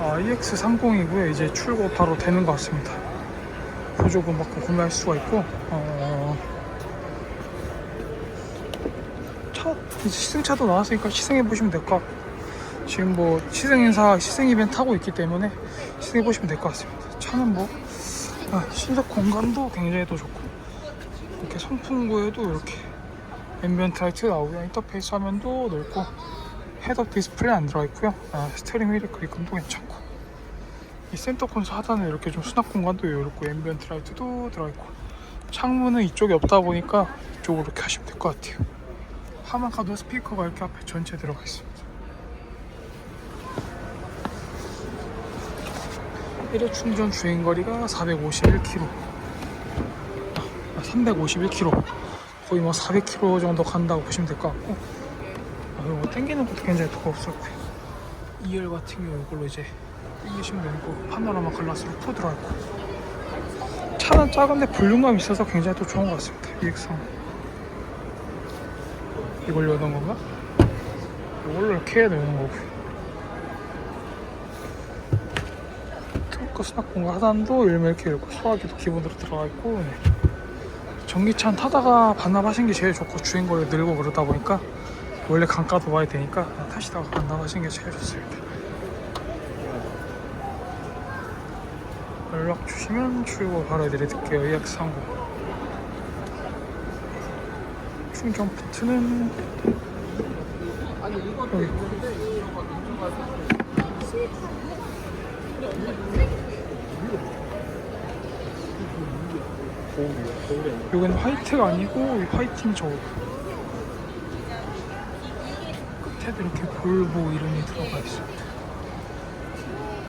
아, EX30이고요. 이제 출고 바로 되는 것 같습니다. 보조금 받고 구매할 수가 있고, 어, 차, 이제 시승차도 나왔으니까 시승해 보시면 될 것 같고, 지금 뭐 시승 행사, 시승 이벤트 하고 있기 때문에 시승해 보시면 될 것 같습니다. 차는 뭐, 아, 신석 공간도 굉장히 또 좋고, 이렇게 선풍구에도 이렇게 앰비언트 라이트 나오고요. 인터페이스 화면도 넓고, 헤드업 디스플레이 안 들어가 있고요. 아, 스티어링 휠의 그립감도 괜찮고 이 센터 콘솔 하단에 이렇게 좀 수납 공간도 이렇고 앰비언트 라이트도 들어가 있고 창문은 이쪽에 없다 보니까 이쪽으로 이렇게 하시면 될 것 같아요. 하마카도 스피커가 이렇게 앞에 전체 들어가 있습니다. 1회 충전 주행 거리가 451km, 아, 351km, 거의 뭐 400km 정도 간다고 보시면 될 것 같고 아, 이거 당기는 것도 굉장히 두꺼웠었고요 2열 같은 경우 이걸로 이제 당기시면 되고 파노라마 글라스로 푸 들어있고 차는 작은데 볼륨감이 있어서 굉장히 또 좋은 것 같습니다 EX3 이걸 여는 건가? 이걸로 이렇게 여는 거고요 트렁크 수납 공간 하단도 열면 이렇게 열고 소화기도 기본으로 들어가 있고 네. 전기차는 타다가 반납하신 게 제일 좋고 주행거리 늘고 그러다 보니까 원래 강가 도 와야 되니까 타시다가 반납하시는 게 제일 좋습니다. 연락 주시면 출고 바로 해드릴게요. 예약 상고. 충전 포트는 여기. 여기는 화이트가 아니고 이 화이트는 저거 끝에도 이렇게 볼보 이름이 들어가 있습니다.